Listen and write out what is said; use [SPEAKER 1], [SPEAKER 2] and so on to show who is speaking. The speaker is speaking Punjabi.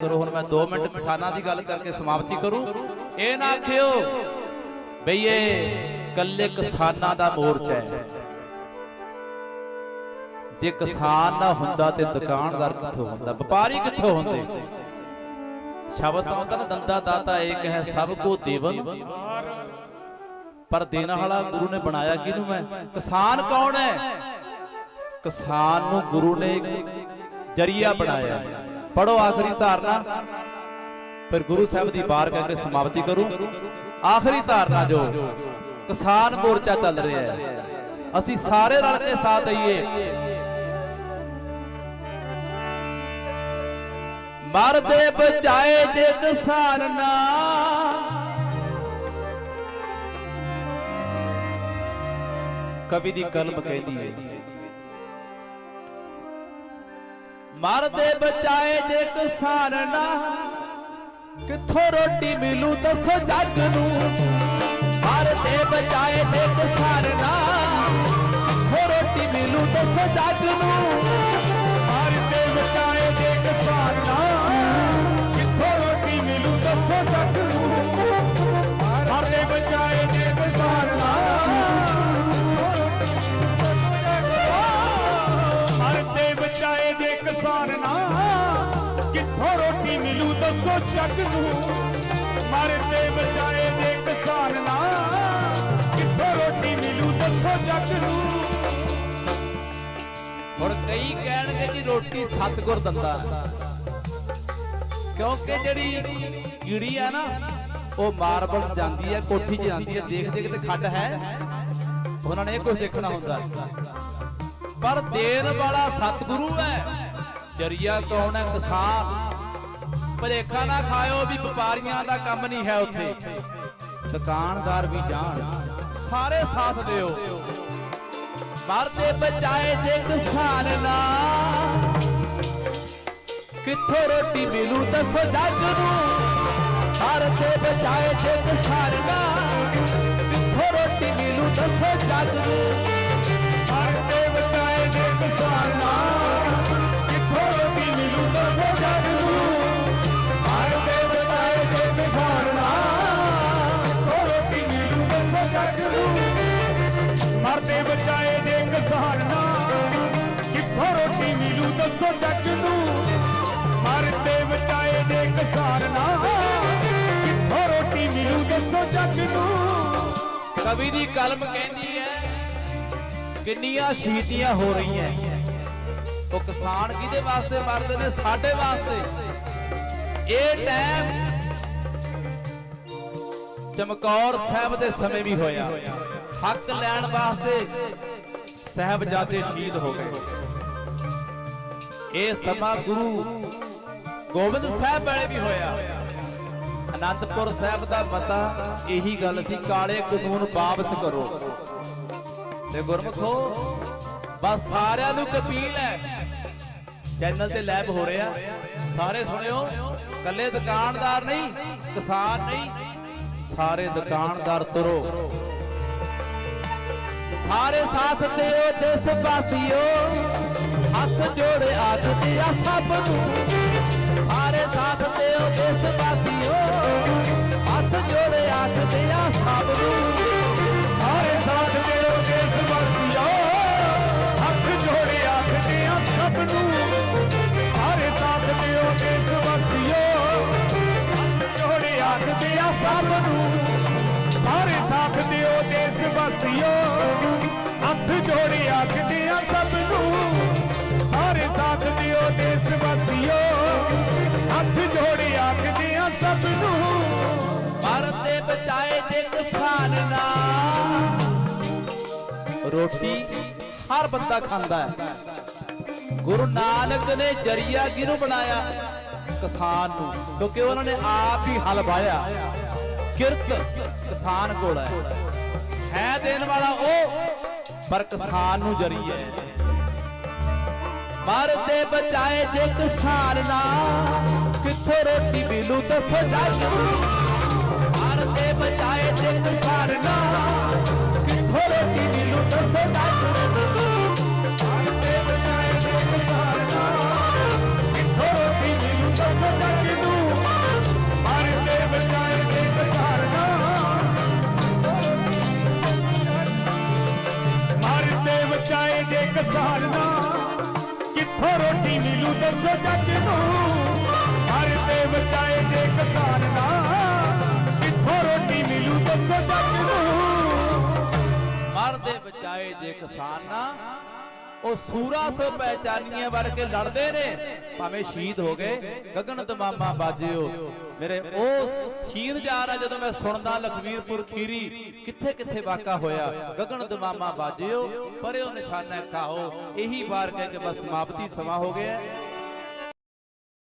[SPEAKER 1] ਕਰੋ, ਹੁਣ ਮੈਂ 2 ਮਿੰਟ ਕਿਸਾਨਾਂ ਦੀ ਗੱਲ ਕਰਕੇ ਸਮਾਪਤੀ ਕਰੂੰ। ਇਹ ਨਾ ਆਖਿਓ ਬਈ ਇਹ ਕੱਲੇ ਕਿਸਾਨਾਂ ਦਾ ਮੋਰਚਾ ਹੈ। ਜੇ ਕਿਸਾਨ ਨਾ ਹੁੰਦਾ ਤੇ ਦੁਕਾਨਦਾਰ ਕਿੱਥੋਂ ਹੁੰਦਾ? ਵਪਾਰੀ ਕਿੱਥੋਂ ਹੁੰਦੇ? ਸ਼ਬਦ ਤਾਂ ਨਾ, ਦੰਦਾ ਦਾਤਾ ਏਕ ਹੈ ਸਭ ਕੋ ਦੇਵਨ। ਪਰ ਦੇਣ ਵਾਲਾ ਗੁਰੂ ਨੇ ਬਣਾਇਆ ਕਿਹਨੂੰ ਮੈਂ? ਕਿਸਾਨ ਕੌਣ ਹੈ? ਕਿਸਾਨ ਨੂੰ ਗੁਰੂ ਨੇ ਇੱਕ ਜਰੀਆ ਬਣਾਇਆ। ਪੜੋ ਆਖਰੀ ਧਾਰਨਾ। ਫਿਰ ਗੁਰੂ ਸਾਹਿਬ ਦੀ ਬਾਰ ਕਰਕੇ ਸਮਾਪਤੀ ਕਰੂ। ਆਖਰੀ ਧਾਰਨਾ ਜੋ ਕਿਸਾਨ ਮੋਰਚਾ ਚੱਲ ਰਿਹਾ ਹੈ। ਅਸੀਂ ਸਾਰੇ ਰਲ ਕੇ ਸਾਥ ਦਈਏ। ਮਰਦੇ ਬਚਾਏ ਜੇ ਕਿਸਾਨ ਨਾ। ਕਵੀ ਦੀ ਕਲਮ ਕਹਿੰਦੀ ਹੈ। ਮਰਦੇ ਬਚਾਏ ਜੇ ਕਿਸਾਨ ਕਿੱਥੋਂ ਰੋਟੀ ਮਿਲੂ ਦੱਸੋ ਜੱਗ ਨੂੰ? ਮਰ
[SPEAKER 2] ਦੇ ਬਚਾਏ ਜੇ ਕਿਸਾਨ ਕਿੱਥੋਂ ਰੋਟੀ ਮਿਲੂ ਦੱਸੋ ਜੱਗ ਨੂੰ? ਮਰਦੇ ਬਚਾਏ ਬਚਾਏ ਕਿੱਥੋਂ ਰੋਟੀ ਮਿਲੂ ਦੱਸੋ ਜੱਗ ਨੂੰ। ਮਰਦੇ ਬਚਾਏ ਜੇ ਕਿਸਾਨ। ਨਾ ਕਿੱਥੋਂ ਰੋਟੀ ਮਿਲੂ ਦੱਸੋ ਜੱਗ ਨੂੰ।
[SPEAKER 1] ਹੁਣ ਕਈ ਕਹਿਣਗੇ ਜੀ ਰੋਟੀ ਸਤਗੁਰ ਦਿੰਦਾ। ਕਿਉਂਕਿ ਜਿਹੜੀ ਕੀੜੀ ਆ ਨਾ, ਉਹ ਮਾਰਬਲ ਜਾਂਦੀ ਹੈ ਕੋਠੀ 'ਚ ਜਾਂਦੀ ਹੈ ਦੇਖ ਦੇਖ ਤੇ ਖੱਡ ਹੈ। ਉਹਨਾਂ ਨੇ ਇਹ ਕੁਝ ਦੇਖਣਾ ਹੁੰਦਾ। ਪਰ ਦੇਣ ਵਾਲਾ ਸਤਿਗੁਰੂ ਹੈ। ਜਰੀਆ ਕੌਣ ਹੈ ਕਿਸਾਨ ਭਰੇਖਾ ਨਾ ਖਾਇਓ ਵੀ ਵਪਾਰੀਆਂ ਦਾ ਕੰਮ ਨਹੀਂ ਹੈ ਉੱਥੇ। ਦੁਕਾਨਦਾਰ ਵੀ ਜਾਣ। ਸਾਰੇ ਸਾਥ ਦਿਓ। ਮਰਦੇ ਬਚਾਏ ਜੇ ਕਿਸਾਨ ਨਾ। ਕਿੱਥੋਂ ਰੋਟੀ ਮਿਲੂ ਦੱਸੋ ਜੱਗ ਨੂੰ। ਮਰਦੇ ਬਚਾਏ ਜੇ ਕਿਸਾਨ ਨਾ। ਕਿੱਥੋਂ ਰੋਟੀ ਮਿਲੂ ਦੱਸੋ ਜੱਗ ਨੂੰ।
[SPEAKER 2] ਕਿੱਥੋਂ ਦੱਸੋ ਜੱਗ ਨੂੰ। ਮਰਦੇ ਬਚਾਏ ਜੇ ਕਿਸਾਨ ਕਿੱਥੋਂ ਰੋਟੀ ਮਿਲੂ ਦੱਸੋ ਜੱਗ ਨੂੰ।
[SPEAKER 1] ਕਵੀ ਦੀ ਕਲਮ ਕਹਿੰਦੀ ਹੈ, ਕਿੰਨੀਆਂ ਸ਼ਹੀਦੀਆਂ ਹੋ ਰਹੀਆਂ ਉਹ ਕਿਸਾਨ ਕਿਹਦੇ ਵਾਸਤੇ ਮਰਦੇ ਨੇ? ਸਾਡੇ ਵਾਸਤੇ। ਇਹ ਟਾਈਮ ਚਮਕੌਰ ਸਾਹਿਬ ਦੇ ਸਮੇਂ ਵੀ ਹੋਇਆ। ਹੱਕ ਲੈਣ ਵਾਸਤੇ ਸਾਹਿਬਜ਼ਾਦੇ ਸ਼ਹੀਦ ਹੋ ਗਏ। ਇਹ ਸਮਾਂ ਗੁਰੂ ਗੋਬਿੰਦ ਸਾਹਿਬ ਵਾਲੇ ਵੀ ਹੋਇਆ। ਅਨੰਦਪੁਰ ਸਾਹਿਬ ਦਾ ਮਤਾ ਇਹੀ ਗੱਲ ਸੀ, ਕਾਲੇ ਕਾਨੂੰਨ ਵਾਪਸ ਕਰੋ। ਤੇ ਗੁਰਮਖੋ, ਬਸ ਸਾਰਿਆਂ ਨੂੰ ਕਪੀਲ ਹੈ। ਚੈਨਲ ਤੇ ਲਾਈਵ ਹੋ ਰਿਹਾ। ਸਾਰੇ ਸੁਣਿਓ ਕੱਲੇ ਦੁਕਾਨਦਾਰ ਨਹੀਂ, ਕਿਸਾਨ ਨਹੀਂ, ਸਾਰੇ ਦੁਕਾਨਦਾਰ ਤੁਰੋ। ਸਾਰੇ ਸਾਥ ਦਿਓ, ਦੇਸ਼ ਵਾਸੀਓ। ਹੱਥ ਜੋੜੇ ਆਖਦੇ ਆ ਸਭ ਨੂੰ। ਸਾਰੇ ਸਾਥ ਦਿਓ ਦੇਸ਼ ਵਾਸੀਓ ਹੱਥ ਜੋੜੇ ਆਖਦੇ ਆ ਸਭ ਨੂੰ।
[SPEAKER 2] ਸਾਰੇ ਸਾਥ ਦਿਓ ਦੇਸ਼ ਵਾਸੀਓ। ਹੱਥ ਜੋੜੇ ਆਖਦੇ ਆ ਸਭ ਨੂੰ। ਸਾਰੇ ਸਾਥ ਦਿਓ ਦੇਸ਼ ਵਾਸੀਓ। ਹੱਥ ਜੋੜੇ ਆਖਦੇ ਆ ਸਭ ਨੂੰ। ਸਾਰੇ ਸਾਥ ਦਿਓ ਦੇਸ਼ ਵਾਸੀਓ।
[SPEAKER 1] ਬਚਾਏ ਜੇ ਕਿਸਾਨ ਨਾ। ਰੋਟੀ ਹਰ ਬੰਦਾ ਖਾਂਦਾ ਹੈ। ਗੁਰੂ ਨਾਨਕ ਨੇ ਜਰੀਆ ਕਿਹਨੂੰ ਬਣਾਇਆ? ਕਿਸਾਨ ਨੂੰ। ਕਿਉਂਕਿ ਉਹਨਾਂ ਨੇ ਆਪ ਹੀ ਹਲ ਵਾਇਆ ਕਿਰਤ ਕਿਸਾਨ ਕੋਲ ਹੈ। ਹੈ ਦੇਣ ਵਾਲਾ ਉਹ, ਪਰ ਕਿਸਾਨ ਨੂੰ ਜਰੀਆ ਹੈ। ਮਰਦੇ ਬਚਾਏ ਜੇ ਕਿਸਾਨ ਨਾ। ਕਿੱਥੋਂ ਰੋਟੀ ਮਿਲੂ ਦੱਸੋ ਜੱਗ ਬਚਾਏ ਚਿੱਤ ਸਾਰਨਾ ਕਿਥੋਂ ਰੋਟੀ
[SPEAKER 2] ਮੈਨੂੰ ਦੱਸਦਾ ਸਾਰਨਾ ਕਿੱਥੋਂ ਰੋਟੀ ਮਿਲੂ ਦੱਸੋ ਜੱਜ ਨੂੰ ਹਰ ਦੇ ਬਚਾਏ ਜੇ ਕਸਾਰਨਾ
[SPEAKER 1] ਮਰਦੇ ਬਚਾਏ ਜੇ ਕਿਸਾਨ ਉਹ ਸੂਰਾ ਸੋ ਪਹਿਚਾਨੀਏ ਵਰਗੇ ਲੜਦੇ ਨੇ। ਭਾਵੇਂ ਸ਼ਹੀਦ ਹੋ ਗਏ ਗਗਨ ਦਮਾਮਾ ਬਾਜਿਓ। ਮੇਰੇ ਉਹ ਸ਼ਹੀਦ ਜਾਰ ਆ, ਜਦੋਂ ਮੈਂ ਸੁਣਦਾ ਲਖਵੀਰਪੁਰ ਖੀਰੀ ਕਿੱਥੇ ਕਿੱਥੇ ਵਾਕਾ ਹੋਇਆ? ਗਗਨ ਤਮਾਮਾ ਬਾਜਿਓ, ਪਰਿਓ ਨਿਸ਼ਾਨਾ ਖਾਓ। ਇਹੀ ਵਾਰ ਕਹਿ ਕੇ ਬਸ ਸਮਾਪਤੀ ਸਮਾਂ ਹੋ ਗਿਆ।